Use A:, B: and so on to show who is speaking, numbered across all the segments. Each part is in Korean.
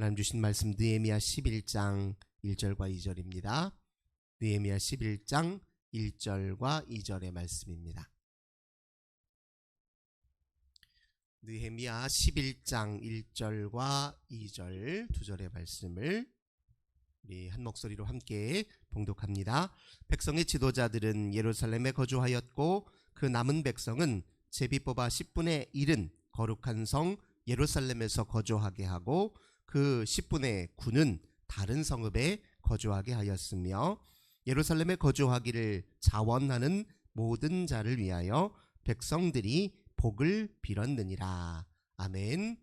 A: 하나님 주신 말씀 느헤미야 11장 1절과 2절입니다. 느헤미야 11장 1절과 2절의 말씀입니다. 느헤미야 11장 1절과 2절 두 절의 말씀을 우리 한 목소리로 함께 봉독합니다. 백성의 지도자들은 예루살렘에 거주하였고 그 남은 백성은 제비 뽑아 10분의 1은 거룩한 성 예루살렘에서 거주하게 하고 그 10분의 9는 다른 성읍에 거주하게 하였으며 예루살렘에 거주하기를 자원하는 모든 자를 위하여 백성들이 복을 빌었느니라. 아멘.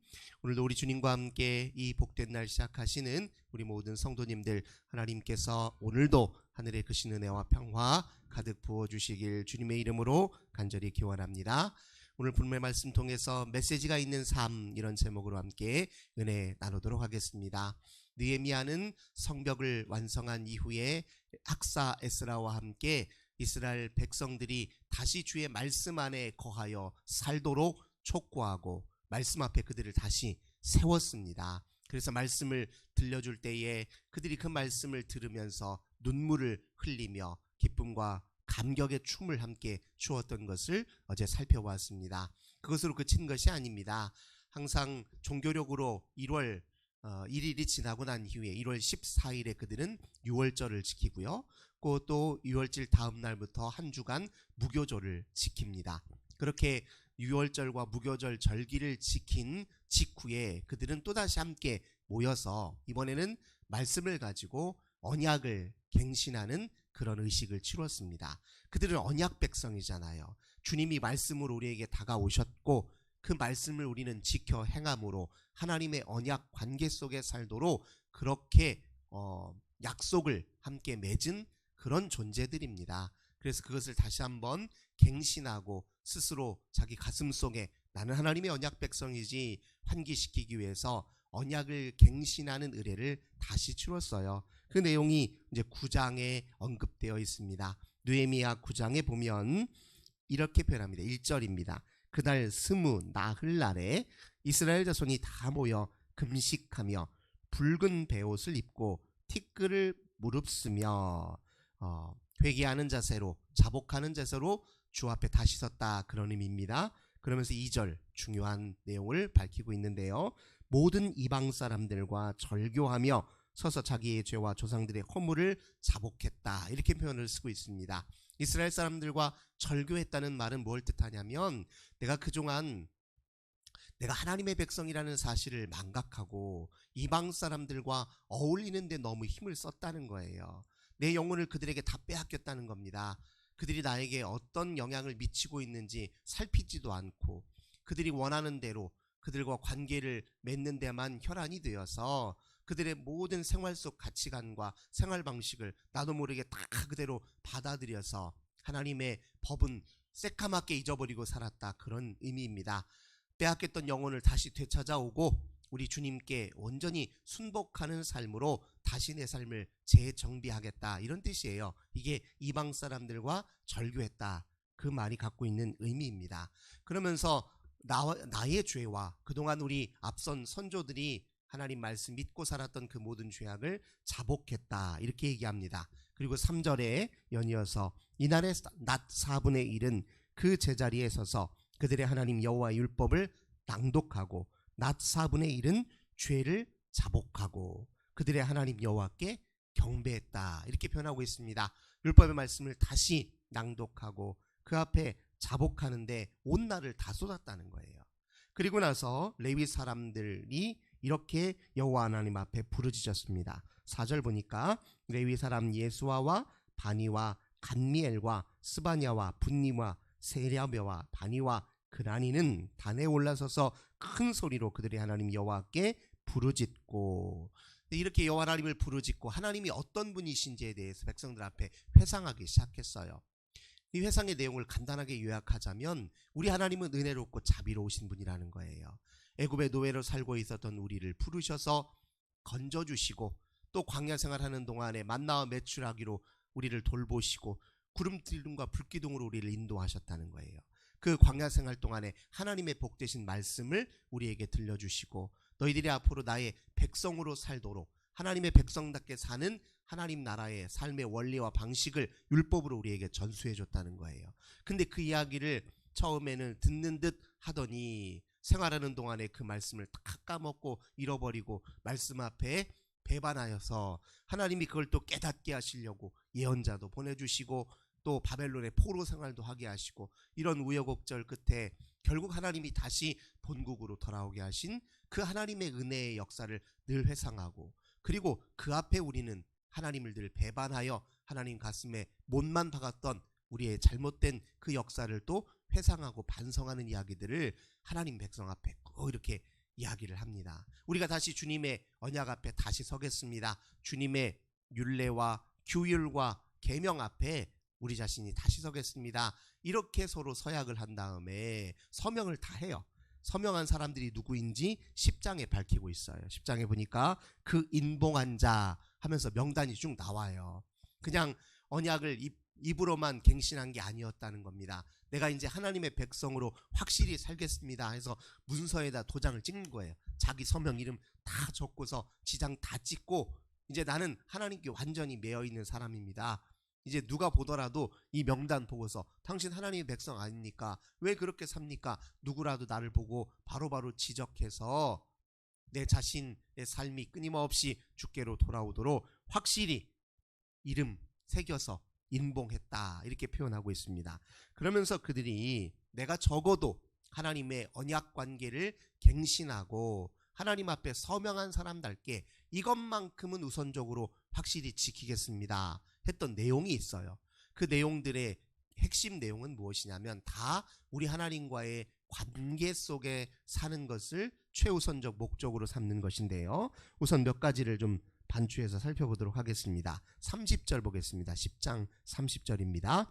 A: 오늘도 우리 주님과 함께 이 복된 날 시작하시는 우리 모든 성도님들 하나님께서 오늘도 하늘의 크신 은혜와 평화 가득 부어 주시길 주님의 이름으로 간절히 기원합니다. 오늘 본문의 말씀 통해서 메시지가 있는 삶 이런 제목으로 함께 은혜 나누도록 하겠습니다. 느헤미야는 성벽을 완성한 이후에 학사 에스라와 함께 이스라엘 백성들이 다시 주의 말씀 안에 거하여 살도록 촉구하고 말씀 앞에 그들을 다시 세웠습니다. 그래서 말씀을 들려줄 때에 그들이 그 말씀을 들으면서 눈물을 흘리며 기쁨과 감격의 춤을 함께 추었던 것을 어제 살펴보았습니다. 그것으로 그친 것이 아닙니다. 항상 종교력으로 1월 어, 1일이 지나고 난 이후에 1월 14일에 그들은 6월절을 지키고요. 그또 6월절 다음 날부터 한 주간 무교절을 지킵니다. 그렇게 6월절과 무교절 절기를 지킨 직후에 그들은 또다시 함께 모여서 이번에는 말씀을 가지고 언약을 갱신하는 그런 의식을 치렀습니다. 그들은 언약 백성이잖아요. 주님이 말씀으로 우리에게 다가오셨고 그 말씀을 우리는 지켜 행함으로 하나님의 언약 관계 속에 살도록 그렇게 어, 약속을 함께 맺은 그런 존재들입니다. 그래서 그것을 다시 한번 갱신하고 스스로 자기 가슴 속에 나는 하나님의 언약 백성이지 환기시키기 위해서 언약을 갱신하는 의례를 다시 치렀어요. 그 내용이 이제 9장에 언급되어 있습니다. 느헤미야 9장에 보면 이렇게 표현합니다. 1절입니다. 그날 스무 나흘 날에 이스라엘 자손이 다 모여 금식하며 붉은 베옷을 입고 티끌을 무릅쓰며 어, 회개하는 자세로 자복하는 자세로 주 앞에 다시 섰다 그런 의미입니다. 그러면서 2절 중요한 내용을 밝히고 있는데요. 모든 이방 사람들과 절교하며 서서 자기의 죄와 조상들의 허물을 자복했다. 이렇게 표현을 쓰고 있습니다. 이스라엘 사람들과 절교했다는 말은 뭘 뜻하냐면 내가 그동안 내가 하나님의 백성이라는 사실을 망각하고 이방 사람들과 어울리는데 너무 힘을 썼다는 거예요. 내 영혼을 그들에게 다 빼앗겼다는 겁니다. 그들이 나에게 어떤 영향을 미치고 있는지 살피지도 않고 그들이 원하는 대로 그들과 관계를 맺는 데만 혈안이 되어서 그들의 모든 생활 속 가치관과 생활 방식을 나도 모르게 다 그대로 받아들여서 하나님의 법은 새까맣게 잊어버리고 살았다 그런 의미입니다. 빼앗겼던 영혼을 다시 되찾아오고 우리 주님께 온전히 순복하는 삶으로 다시 내 삶을 재정비하겠다 이런 뜻이에요. 이게 이방 사람들과 절교했다 그 말이 갖고 있는 의미입니다. 그러면서 나, 나의 죄와 그동안 우리 앞선 선조들이 하나님 말씀 믿고 살았던 그 모든 죄악을 자복했다 이렇게 얘기합니다. 그리고 3절에 연이어서 이날의 낮 4분의 1은 그 제자리에 서서 그들의 하나님 여호와의 율법을 낭독하고 낮 4분의 1은 죄를 자복하고 그들의 하나님 여호와께 경배했다 이렇게 표현하고 있습니다. 율법의 말씀을 다시 낭독하고 그 앞에 자복하는데 온 날을 다 쏟았다는 거예요. 그리고 나서 레위 사람들이 이렇게 여호와 하나님 앞에 부르짖었습니다. 4절 보니까 레위 사람 예수아와 바니와 간미엘과 스바냐와 분니와 세랴벼와 바니와 그라니는 단에 올라서서 큰 소리로 그들의 하나님 여호와께 부르짖고 이렇게 여호와 하나님을 부르짖고 하나님이 어떤 분이신지에 대해서 백성들 앞에 회상하기 시작했어요. 이 회상의 내용을 간단하게 요약하자면 우리 하나님은 은혜롭고 자비로우신 분이라는 거예요. 애굽의 노예로 살고 있었던 우리를 부르셔서 건져 주시고 또 광야 생활하는 동안에 만나와 매출하기로 우리를 돌보시고 구름 기둥과 불기둥으로 우리를 인도하셨다는 거예요. 그 광야 생활 동안에 하나님의 복되신 말씀을 우리에게 들려주시고 너희들이 앞으로 나의 백성으로 살도록 하나님의 백성답게 사는 하나님 나라의 삶의 원리와 방식을 율법으로 우리에게 전수해 줬다는 거예요. 근데 그 이야기를 처음에는 듣는 듯 하더니 생활하는 동안에 그 말씀을 다 까먹고 잃어버리고 말씀 앞에 배반하여서 하나님이 그걸 또 깨닫게 하시려고 예언자도 보내주시고 또 바벨론의 포로 생활도 하게 하시고 이런 우여곡절 끝에 결국 하나님이 다시 본국으로 돌아오게 하신 그 하나님의 은혜의 역사를 늘 회상하고 그리고 그 앞에 우리는 하나님을 늘 배반하여 하나님 가슴에 못만 박았던 우리의 잘못된 그 역사를 또 회상하고 반성하는 이야기들을 하나님 백성 앞에 꼭 이렇게 이야기를 합니다. 우리가 다시 주님의 언약 앞에 다시 서겠습니다. 주님의 율례와 규율과 계명 앞에 우리 자신이 다시 서겠습니다. 이렇게 서로 서약을 한 다음에 서명을 다 해요. 서명한 사람들이 누구인지 10장에 밝히고 있어요. 10장에 보니까 그 인봉한 자 하면서 명단이 쭉 나와요. 그냥 언약을 입, 입으로만 갱신한 게 아니었다는 겁니다. 내가 이제 하나님의 백성으로 확실히 살겠습니다 해서 문서에다 도장을 찍는 거예요. 자기 서명 이름 다 적고서 지장 다 찍고 이제 나는 하나님께 완전히 매여 있는 사람입니다. 이제 누가 보더라도 이 명단 보고서 당신 하나님의 백성 아닙니까? 왜 그렇게 삽니까? 누구라도 나를 보고 바로바로 지적해서 내 자신의 삶이 끊임없이 주께로 돌아오도록 확실히 이름 새겨서 인봉했다 이렇게 표현하고 있습니다. 그러면서 그들이 내가 적어도 하나님의 언약 관계를 갱신하고 하나님 앞에 서명한 사람답게 이것만큼은 우선적으로 확실히 지키겠습니다 했던 내용이 있어요. 그 내용들의 핵심 내용은 무엇이냐면 다 우리 하나님과의 관계 속에 사는 것을 최우선적 목적으로 삼는 것인데요. 우선 몇 가지를 좀 반추해서 살펴보도록 하겠습니다. 30절 보겠습니다. 10장 30절입니다.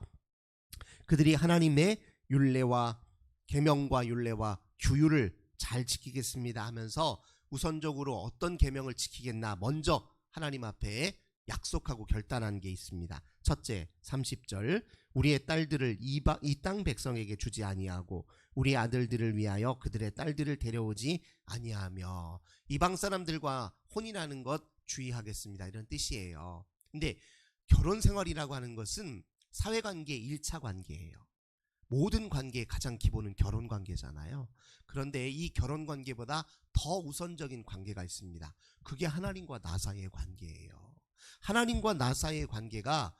A: 그들이 하나님의 율례와 계명과 율례와 규율을 잘 지키겠습니다 하면서 우선적으로 어떤 계명을 지키겠나 먼저 하나님 앞에 약속하고 결단한 게 있습니다. 첫째, 30절. 우리의 딸들을 이 땅 백성에게 주지 아니하고 우리 아들들을 위하여 그들의 딸들을 데려오지 아니하며 이방 사람들과 혼인하는 것 주의하겠습니다. 이런 뜻이에요. 근데 결혼 생활이라고 하는 것은 사회관계 1차 관계예요. 모든 관계의 가장 기본은 결혼 관계잖아요. 그런데 이 결혼 관계보다 더 우선적인 관계가 있습니다. 그게 하나님과 나 사이의 관계예요. 하나님과 나 사이의 관계가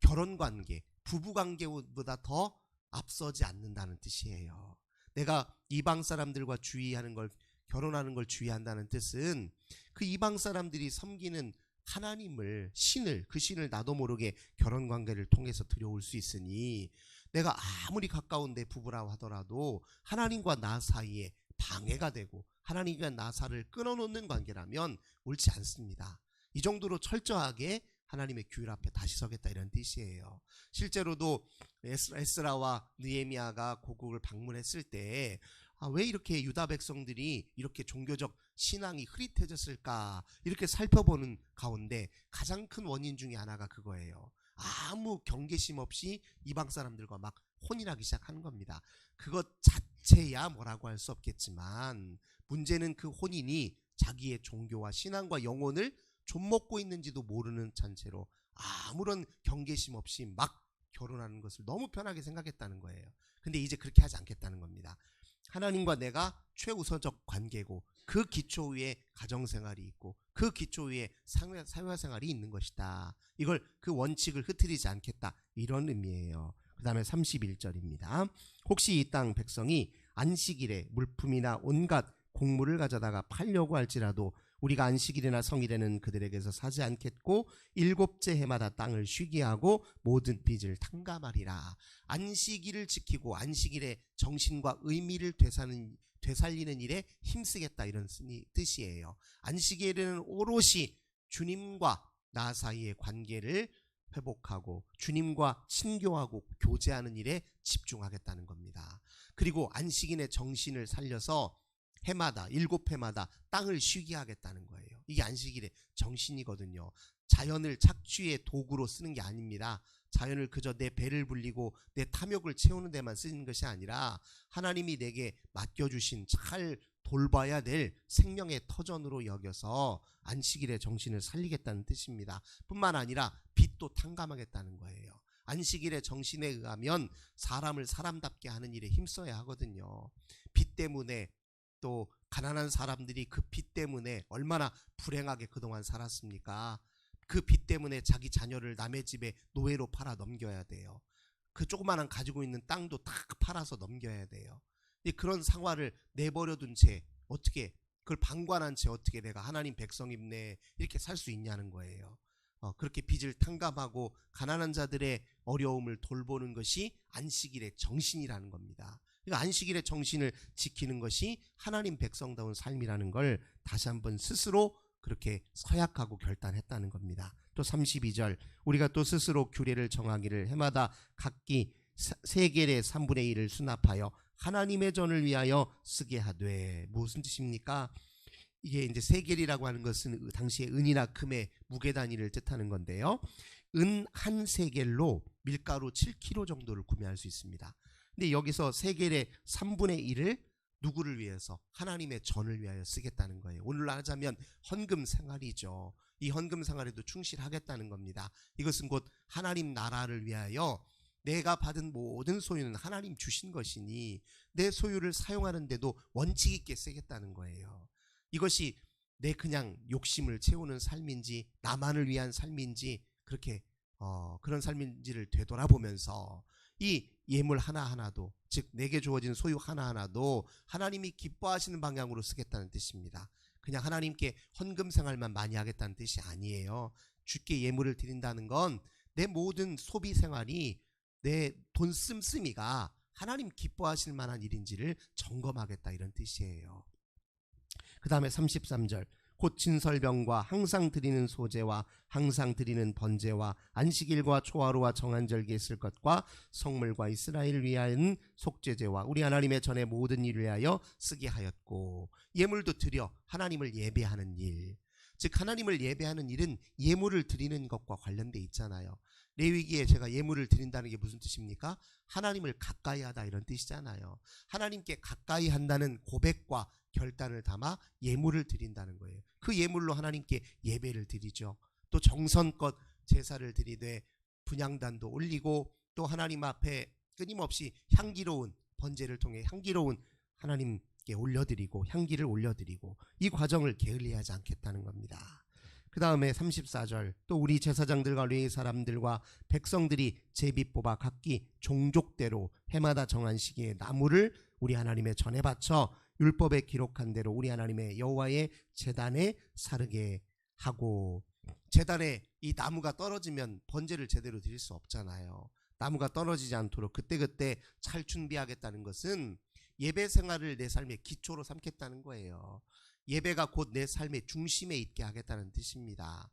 A: 결혼 관계, 부부 관계보다 더 앞서지 않는다는 뜻이에요. 내가 이방 사람들과 주의하는 걸 결혼하는 걸 주의한다는 뜻은 그 이방 사람들이 섬기는 하나님을 신을 그 신을 나도 모르게 결혼 관계를 통해서 들여올 수 있으니 내가 아무리 가까운 내 부부라고 하더라도 하나님과 나 사이에 방해가 되고 하나님과 나 사를 끊어놓는 관계라면 옳지 않습니다. 이 정도로 철저하게 하나님의 규율 앞에 다시 서겠다 이런 뜻이에요. 실제로도 에스라와 느에미아가 고국을 방문했을 때 아, 왜 이렇게 유다 백성들이 이렇게 종교적 신앙이 흐릿해졌을까 이렇게 살펴보는 가운데 가장 큰 원인 중에 하나가 그거예요. 아무 경계심 없이 이방 사람들과 막 혼인하기 시작하는 겁니다. 그것 자체야 뭐라고 할 수 없겠지만 문제는 그 혼인이 자기의 종교와 신앙과 영혼을 좀먹고 있는지도 모르는 잔체로 아무런 경계심 없이 막 결혼하는 것을 너무 편하게 생각했다는 거예요. 근데 이제 그렇게 하지 않겠다는 겁니다. 하나님과 내가 최우선적 관계고 그 기초 위에 가정생활이 있고 그 기초 위에 사회생활이 있는 것이다. 이걸 그 원칙을 흐트리지 않겠다. 이런 의미예요. 그 다음에 31절입니다. 혹시 이 땅 백성이 안식일에 물품이나 온갖 곡물을 가져다가 팔려고 할지라도 우리가 안식일이나 성일에는 그들에게서 사지 않겠고 일곱째 해마다 땅을 쉬게 하고 모든 빚을 탕감하리라. 안식일을 지키고 안식일의 정신과 의미를 되사는, 되살리는 일에 힘쓰겠다 이런 뜻이에요. 안식일에는 오롯이 주님과 나 사이의 관계를 회복하고 주님과 친교하고 교제하는 일에 집중하겠다는 겁니다. 그리고 안식인의 정신을 살려서 해마다 일곱 해마다 땅을 쉬게 하겠다는 거예요. 이게 안식일의 정신이거든요. 자연을 착취의 도구로 쓰는 게 아닙니다. 자연을 그저 내 배를 불리고 내 탐욕을 채우는 데만 쓰는 것이 아니라 하나님이 내게 맡겨주신 잘 돌봐야 될 생명의 터전으로 여겨서 안식일의 정신을 살리겠다는 뜻입니다. 뿐만 아니라 빚도 탕감하겠다는 거예요. 안식일의 정신에 의하면 사람을 사람답게 하는 일에 힘써야 하거든요. 빚 때문에 또 가난한 사람들이 그 빚 때문에 얼마나 불행하게 그동안 살았습니까? 그 빚 때문에 자기 자녀를 남의 집에 노예로 팔아 넘겨야 돼요. 그 조그마한 가지고 있는 땅도 다 팔아서 넘겨야 돼요. 이 그런 상황을 내버려 둔 채 어떻게 그걸 방관한 채 어떻게 내가 하나님 백성입네 이렇게 살 수 있냐는 거예요. 어, 그렇게 빚을 탕감하고 가난한 자들의 어려움을 돌보는 것이 안식일의 정신이라는 겁니다. 그러니까 안식일의 정신을 지키는 것이 하나님 백성다운 삶이라는 걸 다시 한번 스스로 그렇게 서약하고 결단했다는 겁니다. 또 32절 우리가 또 스스로 규례를 정하기를 해마다 각기 사- 세겔의 3분의 1을 수납하여 하나님의 전을 위하여 쓰게 하되 무슨 뜻입니까? 이게 이제 세겔이라고 하는 것은 당시의 은이나 금의 무게 단위를 뜻하는 건데요. 은 한 세겔로 밀가루 7kg 정도를 구매할 수 있습니다. 근데 여기서 세겔의 3분의 1을 누구를 위해서 하나님의 전을 위하여 쓰겠다는 거예요. 오늘날 하자면 헌금 생활이죠. 이 헌금 생활에도 충실하겠다는 겁니다. 이것은 곧 하나님 나라를 위하여 내가 받은 모든 소유는 하나님 주신 것이니 내 소유를 사용하는데도 원칙 있게 쓰겠다는 거예요. 이것이 내 그냥 욕심을 채우는 삶인지 나만을 위한 삶인지 그렇게 어, 그런 삶인지를 되돌아보면서 이 예물 하나하나도 즉 내게 주어진 소유 하나하나도 하나님이 기뻐하시는 방향으로 쓰겠다는 뜻입니다. 그냥 하나님께 헌금 생활만 많이 하겠다는 뜻이 아니에요. 주께 예물을 드린다는 건 내 모든 소비 생활이 내 돈 씀씀이가 하나님 기뻐하실 만한 일인지를 점검하겠다 이런 뜻이에요. 그 다음에 33절 곧 진설병과 항상 드리는 소제와 항상 드리는 번제와 안식일과 초하루와 정한절기 있을 것과 성물과 이스라엘을 위한 속죄제와 우리 하나님의 전에 모든 일을 위하여 쓰게 하였고 예물도 드려 하나님을 예배하는 일. 즉 하나님을 예배하는 일은 예물을 드리는 것과 관련돼 있잖아요. 레위기에 제가 예물을 드린다는 게 무슨 뜻입니까? 하나님을 가까이 하다 이런 뜻이잖아요. 하나님께 가까이 한다는 고백과 결단을 담아 예물을 드린다는 거예요. 그 예물로 하나님께 예배를 드리죠. 또 정성껏 제사를 드리되 분양단도 올리고 또 하나님 앞에 끊임없이 향기로운 번제를 통해 향기로운 하나님께 올려드리고 향기를 올려드리고 이 과정을 게을리하지 않겠다는 겁니다. 그 다음에 34절 또 우리 제사장들과 레위 사람들과 백성들이 제비 뽑아 각기 종족대로 해마다 정한 시기에 나무를 우리 하나님의 전에 바쳐 율법에 기록한 대로 우리 하나님의 여호와의 제단에 사르게 하고 제단에 이 나무가 떨어지면 번제를 제대로 드릴 수 없잖아요. 나무가 떨어지지 않도록 그때그때 잘 준비하겠다는 것은 예배 생활을 내 삶의 기초로 삼겠다는 거예요. 예배가 곧 내 삶의 중심에 있게 하겠다는 뜻입니다.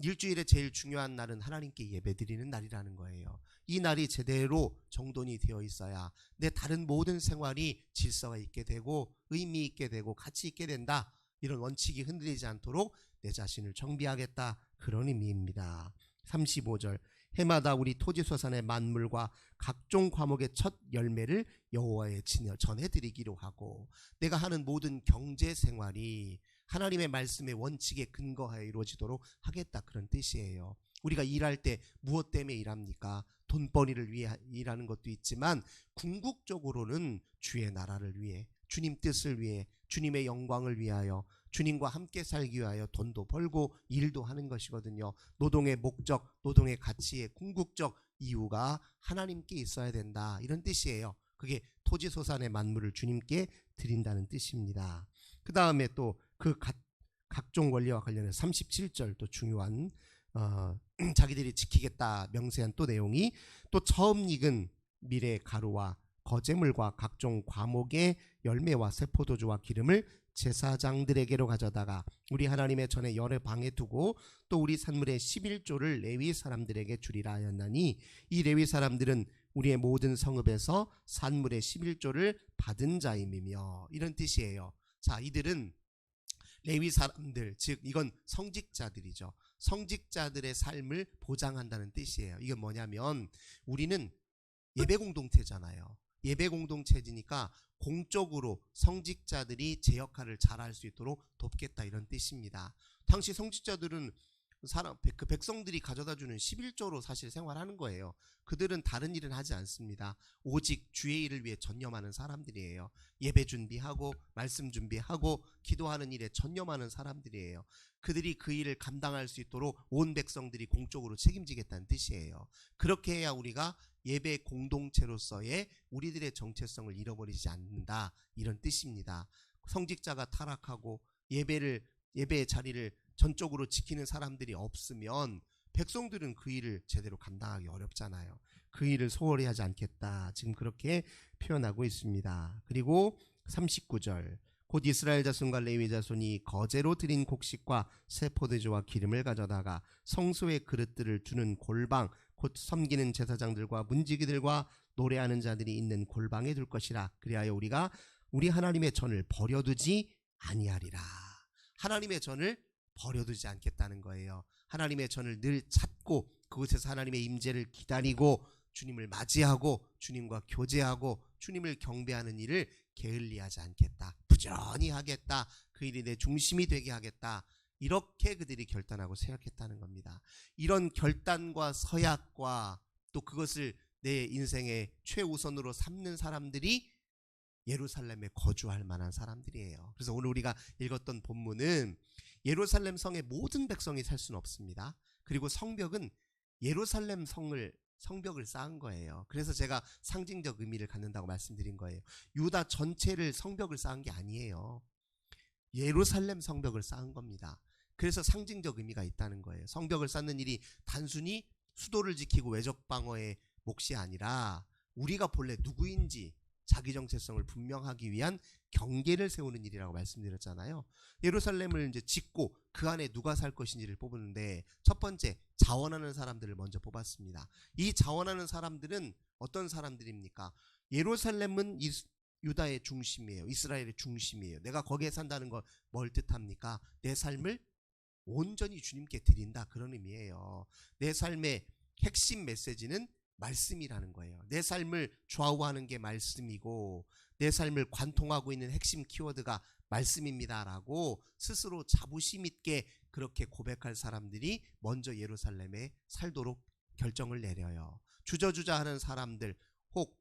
A: 일주일에 제일 중요한 날은 하나님께 예배 드리는 날이라는 거예요. 이 날이 제대로 정돈이 되어 있어야 내 다른 모든 생활이 질서가 있게 되고 의미 있게 되고 가치 있게 된다. 이런 원칙이 흔들리지 않도록 내 자신을 정비하겠다. 그런 의미입니다. 35절 해마다 우리 토지 소산의 만물과 각종 과목의 첫 열매를 여호와의 진여 전해드리기로 하고 내가 하는 모든 경제 생활이 하나님의 말씀의 원칙에 근거하여 이루어지도록 하겠다 그런 뜻이에요. 우리가 일할 때 무엇 때문에 일합니까? 돈벌이를 위해 일하는 것도 있지만 궁극적으로는 주의 나라를 위해 주님 뜻을 위해 주님의 영광을 위하여 주님과 함께 살기 위하여 돈도 벌고 일도 하는 것이거든요. 노동의 목적, 노동의 가치의 궁극적 이유가 하나님께 있어야 된다. 이런 뜻이에요. 그게 토지 소산의 만물을 주님께 드린다는 뜻입니다. 그 다음에 또 그 각종 권리와 관련해서 37절 또 중요한 어, 자기들이 지키겠다 명세한 또 내용이 또 처음 익은 미래 가루와 거제물과 각종 과목의 열매와 세포도주와 기름을 제사장들에게로 가져다가 우리 하나님의 전에 열의 방에 두고 또 우리 산물의 11조를 레위 사람들에게 주리라 하였나니 이 레위 사람들은 우리의 모든 성읍에서 산물의 11조를 받은 자임이며 이런 뜻이에요. 자, 이들은 레위 사람들 즉 이건 성직자들이죠. 성직자들의 삶을 보장한다는 뜻이에요. 이게 뭐냐면 우리는 예배 공동체잖아요. 예배 공동체지니까 공적으로 성직자들이 제 역할을 잘할 수 있도록 돕겠다 이런 뜻입니다. 당시 성직자들은 사람 그 백성들이 가져다 주는 11조로 사실 생활하는 거예요. 그들은 다른 일은 하지 않습니다. 오직 주의 일을 위해 전념하는 사람들이에요. 예배 준비하고 말씀 준비하고 기도하는 일에 전념하는 사람들이에요. 그들이 그 일을 감당할 수 있도록 온 백성들이 공적으로 책임지겠다는 뜻이에요. 그렇게 해야 우리가 예배 공동체로서의 우리들의 정체성을 잃어버리지 않는다 이런 뜻입니다. 성직자가 타락하고 예배를 예배의 자리를 전적으로 지키는 사람들이 없으면 백성들은 그 일을 제대로 감당하기 어렵잖아요. 그 일을 소홀히 하지 않겠다. 지금 그렇게 표현하고 있습니다. 그리고 39절 곧 이스라엘 자손과 레위 자손이 거제로 드린 곡식과 새 포도주와 기름을 가져다가 성소의 그릇들을 두는 골방 곧 섬기는 제사장들과 문지기들과 노래하는 자들이 있는 골방에 둘 것이라 그리하여 우리가 우리 하나님의 전을 버려두지 아니하리라 하나님의 전을 버려두지 않겠다는 거예요 하나님의 전을 늘 찾고 그곳에서 하나님의 임재를 기다리고 주님을 맞이하고 주님과 교제하고 주님을 경배하는 일을 게을리하지 않겠다. 부지런히 하겠다. 그 일이 내 중심이 되게 하겠다. 이렇게 그들이 결단하고 생각했다는 겁니다. 이런 결단과 서약과 또 그것을 내 인생의 최우선으로 삼는 사람들이 예루살렘에 거주할 만한 사람들이에요. 그래서 오늘 우리가 읽었던 본문은 예루살렘 성의 모든 백성이 살 수는 없습니다. 그리고 성벽은 예루살렘 성을 성벽을 쌓은 거예요. 그래서 제가 상징적 의미를 갖는다고 말씀드린 거예요. 유다 전체를 성벽을 쌓은 게 아니에요. 예루살렘 성벽을 쌓은 겁니다. 그래서 상징적 의미가 있다는 거예요. 성벽을 쌓는 일이 단순히 수도를 지키고 외적 방어의 몫이 아니라 우리가 본래 누구인지 자기 정체성을 분명하기 위한 경계를 세우는 일이라고 말씀드렸잖아요. 예루살렘을 이제 짓고 그 안에 누가 살 것인지를 뽑는데 첫 번째 자원하는 사람들을 먼저 뽑았습니다. 이 자원하는 사람들은 어떤 사람들입니까? 예루살렘은 이- 유다의 중심이에요. 이스라엘의 중심이에요. 내가 거기에 산다는 건 뭘 뜻합니까? 내 삶을 온전히 주님께 드린다 그런 의미예요. 내 삶의 핵심 메시지는 말씀이라는 거예요. 내 삶을 좌우하는 게 말씀이고 내 삶을 관통하고 있는 핵심 키워드가 말씀입니다라고 스스로 자부심 있게 그렇게 고백할 사람들이 먼저 예루살렘에 살도록 결정을 내려요. 주저주저 하는 사람들 혹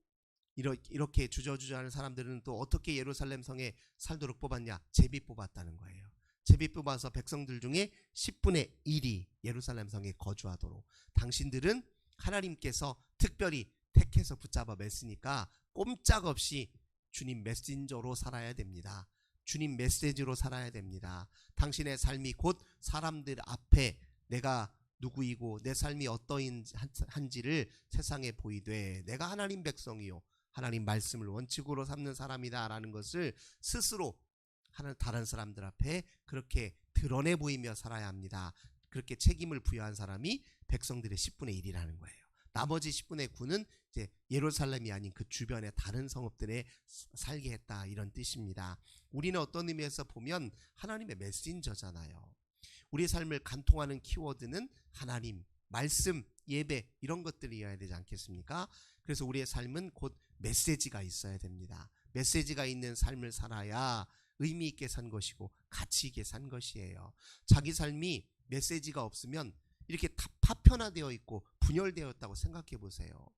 A: 이렇게 주저주저 하는 사람들은 또 어떻게 예루살렘 성에 살도록 뽑았냐? 제비 뽑았다는 거예요. 제비 뽑아서 백성들 중에 10분의 1이 예루살렘 성에 거주하도록 당신들은 하나님께서 특별히 택해서 붙잡아 맸으니까 꼼짝없이 주님 메신저로 살아야 됩니다. 주님 메시지로 살아야 됩니다. 당신의 삶이 곧 사람들 앞에 내가 누구이고 내 삶이 어떠한지를 세상에 보이되 내가 하나님 백성이요 하나님 말씀을 원칙으로 삼는 사람이다라는 것을 스스로 하는 다른 사람들 앞에 그렇게 드러내 보이며 살아야 합니다. 그렇게 책임을 부여한 사람이 백성들의 10분의 1이라는 거예요. 나머지 10분의 9는 이제 예루살렘이 아닌 그 주변의 다른 성읍들에 살게 했다 이런 뜻입니다. 우리는 어떤 의미에서 보면 하나님의 메신저잖아요. 우리의 삶을 간통하는 키워드는 하나님, 말씀, 예배 이런 것들이어야 되지 않겠습니까? 그래서 우리의 삶은 곧 메시지가 있어야 됩니다. 메시지가 있는 삶을 살아야 의미 있게 산 것이고 가치 있게 산 것이에요. 자기 삶이 메시지가 없으면 이렇게 다 파편화되어 있고 분열되어 있다고 생각해 보세요.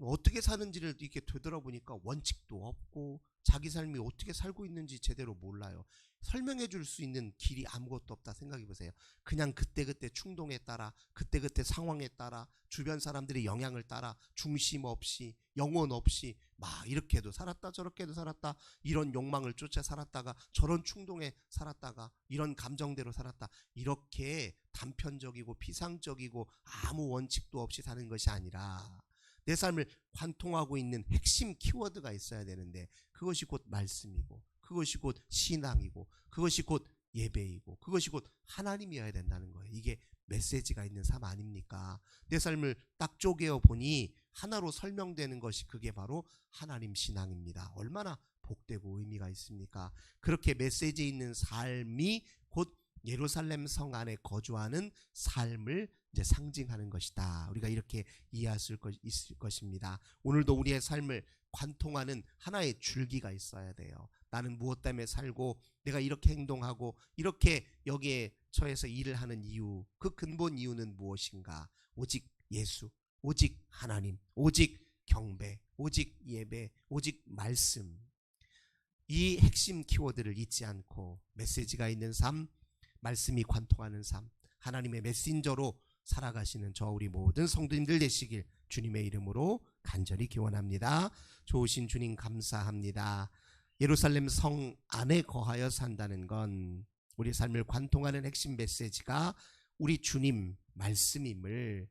A: 어떻게 사는지를 이렇게 되돌아보니까 원칙도 없고 자기 삶이 어떻게 살고 있는지 제대로 몰라요. 설명해 줄 수 있는 길이 아무것도 없다 생각해 보세요. 그냥 그때그때 충동에 따라 그때그때 상황에 따라 주변 사람들의 영향을 따라 중심 없이 영혼 없이 막 이렇게도 살았다 저렇게도 살았다 이런 욕망을 쫓아 살았다가 저런 충동에 살았다가 이런 감정대로 살았다 이렇게 단편적이고 피상적이고 아무 원칙도 없이 사는 것이 아니라 내 삶을 관통하고 있는 핵심 키워드가 있어야 되는데 그것이 곧 말씀이고 그것이 곧 신앙이고 그것이 곧 예배이고 그것이 곧 하나님이어야 된다는 거예요. 이게 메시지가 있는 삶 아닙니까? 내 삶을 딱 쪼개어 보니 하나로 설명되는 것이 그게 바로 하나님 신앙입니다. 얼마나 복되고 의미가 있습니까? 그렇게 메시지 있는 삶이 곧 예루살렘 성 안에 거주하는 삶을 이제 상징하는 것이다. 우리가 이렇게 이해할 수 있을 것입니다. 오늘도 우리의 삶을 관통하는 하나의 줄기가 있어야 돼요. 나는 무엇 때문에 살고 내가 이렇게 행동하고 이렇게 여기에 처해서 일을 하는 이유, 그 근본 이유는 무엇인가? 오직 예수, 오직 하나님, 오직 경배, 오직 예배, 오직 말씀. 이 핵심 키워드를 잊지 않고 메시지가 있는 삶, 말씀이 관통하는 삶, 하나님의 메신저로 살아가시는 저 우리 모든 성도님들 되시길 주님의 이름으로 간절히 기원합니다. 좋으신 주님 감사합니다. 예루살렘 성 안에 거하여 산다는 건 우리 삶을 관통하는 핵심 메시지가 우리 주님 말씀임을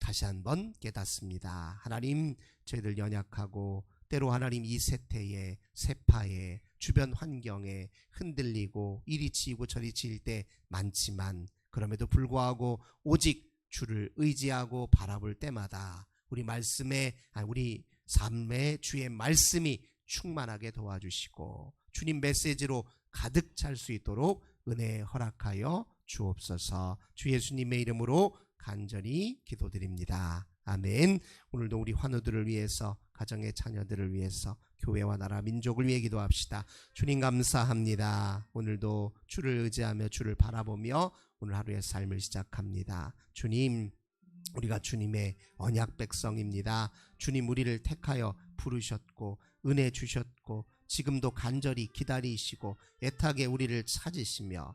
A: 다시 한번 깨닫습니다. 하나님 저희들 연약하고 때로 하나님 이 세태에 세파에 주변 환경에 흔들리고 이리 치이고 저리 치일 때 많지만 그럼에도 불구하고 오직 주를 의지하고 바라볼 때마다 우리 말씀에 아, 우리 삶에 주의 말씀이 충만하게 도와주시고 주님 메시지로 가득 찰 수 있도록 은혜 허락하여 주옵소서 주 예수님의 이름으로 간절히 기도드립니다. 아멘. 오늘도 우리 환우들을 위해서 가정의 자녀들을 위해서 교회와 나라 민족을 위해 기도합시다. 주님 감사합니다. 오늘도 주를 의지하며 주를 바라보며 오늘 하루의 삶을 시작합니다. 주님 우리가 주님의 언약 백성입니다. 주님 우리를 택하여 부르셨고 은혜 주셨고 지금도 간절히 기다리시고 애타게 우리를 찾으시며